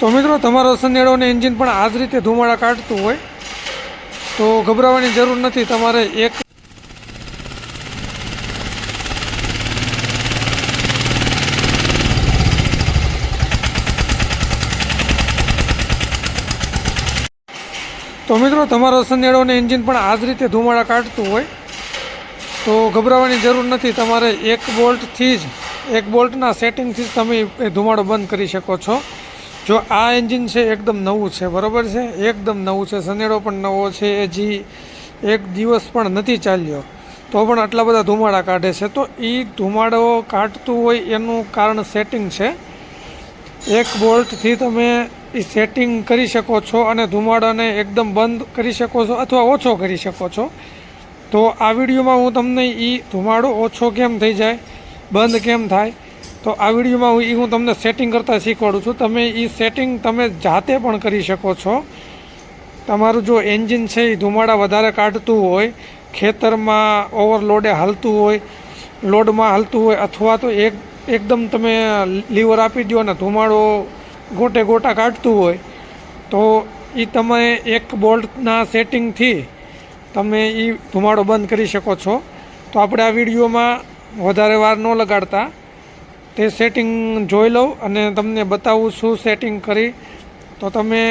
તો મિત્રો, તમારો સનેડો અને એન્જિન પણ આ જ રીતે ધુમાડા કાઢતું હોય, તો ગભરાવાની જરૂર નથી. તમારે એક તો મિત્રો, તમારો સનેડો એન્જિન પણ આ જ રીતે ધુમાડા કાઢતું હોય, તો ગભરાવાની જરૂર નથી. તમારે એક બોલ્ટથી જ, એક બોલ્ટના સેટિંગથી જ તમે એ ધુમાડો બંધ કરી શકો છો. જો આ એન્જિન છે, એકદમ નવું છે, બરાબર છે? એકદમ નવું છે સનેડો પણ નવો છે એ એક દિવસ પણ નથી ચાલ્યો. તો પણ આટલા બધા ધુમાડા કાઢે છે. તો એ ધુમાડો કાઢતું હોય એનું કારણ સેટિંગ છે. એક બોલ્ટથી તમે એ સેટિંગ કરી શકો છો અને ધુમાડાને એકદમ બંધ કરી શકો છો અથવા ઓછો કરી શકો છો. તો આ વિડીયોમાં હું તમને એ ધુમાડો ઓછો કેમ થઈ જાય, બંધ કેમ થાય તો આ વિડીયોમાં હું એ હું તમને સેટિંગ કરતાં શીખવાડું છું. તમે એ સેટિંગ તમે જાતે પણ કરી શકો છો. તમારું જો એન્જિન છે એ ધુમાડા વધારે કાઢતું હોય, ખેતરમાં ઓવરલોડે હાલતું હોય લોડમાં હાલતું હોય, અથવા તો એક, એકદમ તમે લીવર આપી દો અને ધુમાડો ગોટે ગોટા કાઢતું હોય, તો એ તમે એક બોલ્ટના સેટિંગથી તમે એ ધુમાડો બંધ કરી શકો છો. તો આપણે આ વિડીયોમાં વધારે વાર ન લગાડતા. તે સેટિંગ જોઈ લઉં અને તમને બતાવું શું સેટિંગ કરી. તો તમે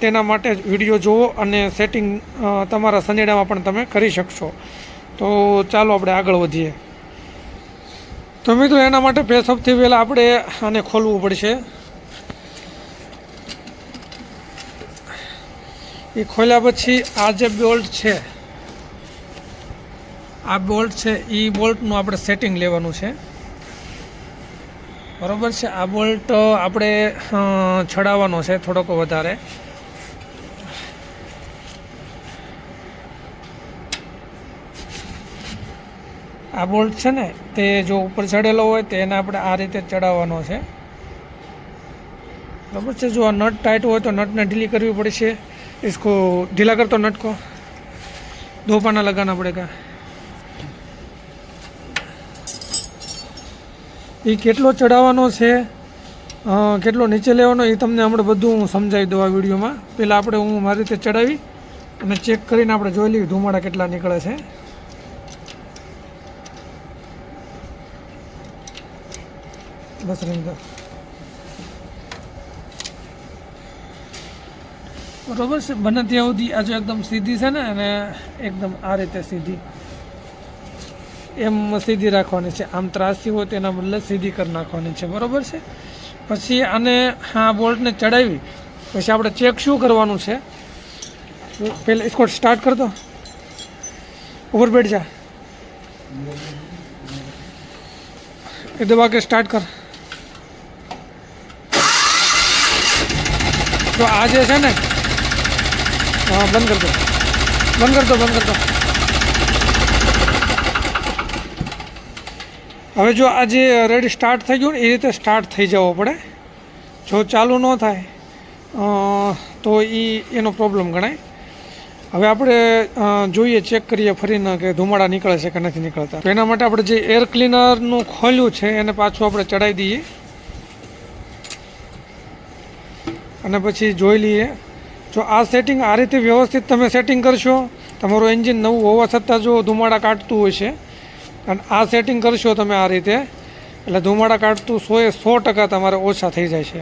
તેના માટે વીડિયો જુઓ અને સેટિંગ તમારા સંજેડામાં પણ તમે કરી શકશો. તો ચાલો આપણે આગળ વધીએ. તો મિત્રો, એના માટે બે સૌથી પહેલાં આપણે આને ખોલવું પડશે. એ ખોલ્યા પછી આ જે બોલ્ટ છે, આ બોલ્ટ છે એ બોલ્ટનું આપણે સેટિંગ લેવાનું છે. બરોબર છે આ બોલ્ટ આપણે અ, છડાવવાનો છે થોડોક વધારે આ બોલ્ટ છે ને તે જો ઉપર ચડેલો હોય તો એને આપણે આ રીતે ચડાવવાનો છે બરાબર છે જો આ નટ ટાઈટ હોય તો નટને ઢીલી કરવી પડશે इसको ढीला कर तो नट को दो पाना लगाना એ કેટલો ચડાવવાનો છે? કેટલો નીચે લેવાનો એ તમને હમણાં બધું હું સમજાવી દઉં આ વિડીયોમાં. પહેલાં આપણે હું મારી રીતે ચડાવી અને ચેક કરીને આપણે જોઈ લઈએ ધુમાડા કેટલા નીકળે છે. બસ રીંદર બરોબર છે? બને ત્યાં સુધી આજે એકદમ સીધી છે ને, અને એકદમ આ રીતે સીધી. એમ સીધી રાખવાની છે. આમ ત્રાસી હોય તેના બદલે સીધી કરી નાખવાની છે. બરાબર છે? પછી આને હા બોલ્ટને ચડાવી, પછી આપણે ચેક શું કરવાનું છે? પહેલાં સ્કોટ સ્ટાર્ટ કરતો દો. ઉપર બેઠ જા. એ દબા કે સ્ટાર્ટ કર. તો આ જે છે ને, હા, બંધ કરી દો. બંધ કરી દો, બંધ કરી દો. હવે જો આ જે રેડી સ્ટાર્ટ થઈ ગયું ને, એ રીતે સ્ટાર્ટ થઈ જવો પડે. જો ચાલુ ન થાય તો એ એનો પ્રોબ્લેમ ગણાય. હવે આપણે જોઈએ ચેક કરીએ ફરીને કે ધુમાડા નીકળે છે કે નથી નીકળતા. તો એના માટે આપણે જે એર ક્લીનરનું ખોલ્યું છે, એને પાછું આપણે ચડાવી દઈએ. અને પછી જોઈ લઈએ. જો આ સેટિંગ આ રીતે વ્યવસ્થિત તમે સેટિંગ કરશો, તમારું એન્જિન નવું હોવા છતાં જો ધુમાડા કાઢતું હોય છે અને આ સેટિંગ કરશો તમે આ રીતે, એટલે ધુમાડા કાઢતું સો એ સો ટકા તમારે ઓછા થઈ જાય છે.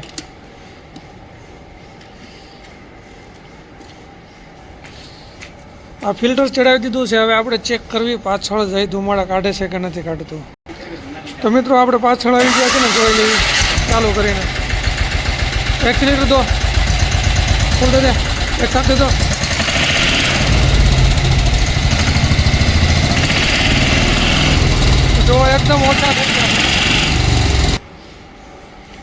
આ ફિલ્ટર ચડાવી દીધું છે, હવે આપણે ચેક કરવી, પાછળ જઈ ધુમાડા કાઢે છે કે નથી કાઢતું. તો મિત્રો, આપણે પાછળ આવી ગયા છે ને, જોઈ લઈએ, ચાલુ કરીને. એક્સિલેટર દો, એક સાથે દો. જો એકદમ ઓછા થઈ ગયા.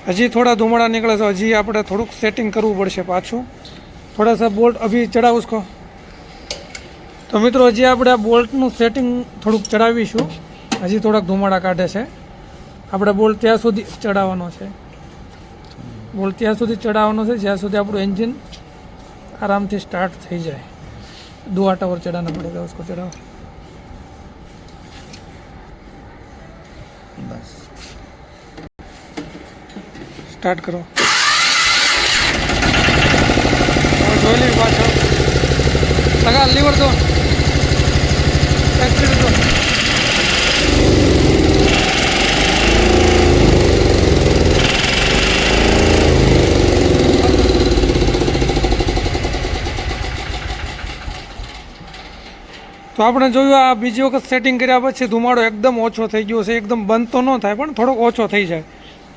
હજી થોડા ધુમાડા નીકળે છે, હજી આપણે થોડુંક સેટિંગ કરવું પડશે પાછું. થોડા સા બોલ્ટ અભી ચડાવું છો તો મિત્રો, હજી આપણે આ બોલ્ટનું સેટિંગ થોડુંક ચડાવીશું હજી થોડાક ધુમાડા કાઢે છે. આપણે બોલ્ટ ત્યાં સુધી ચડાવવાનો છે. બોલ્ટ ત્યાં સુધી ચડાવવાનો છે, જ્યાં સુધી આપણું એન્જિન આરામથી સ્ટાર્ટ થઈ જાય. દુઆ ટાવર ચડાવના પડેગા ચડાવો બસ. સ્ટાર્ટ કરો. જોઈ લઈએ પાછળ. સગા લીવર દો તો આપણે જોયું આ બીજી વખત સેટિંગ કર્યા પછી ધુમાડો એકદમ ઓછો થઈ ગયો છે, એકદમ બંધ તો ન થાય, પણ થોડોક ઓછો થઈ જાય.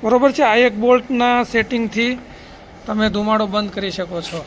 બરોબર છે? આ એક બોલ્ટના સેટિંગથી તમે ધુમાડો બંધ કરી શકો છો.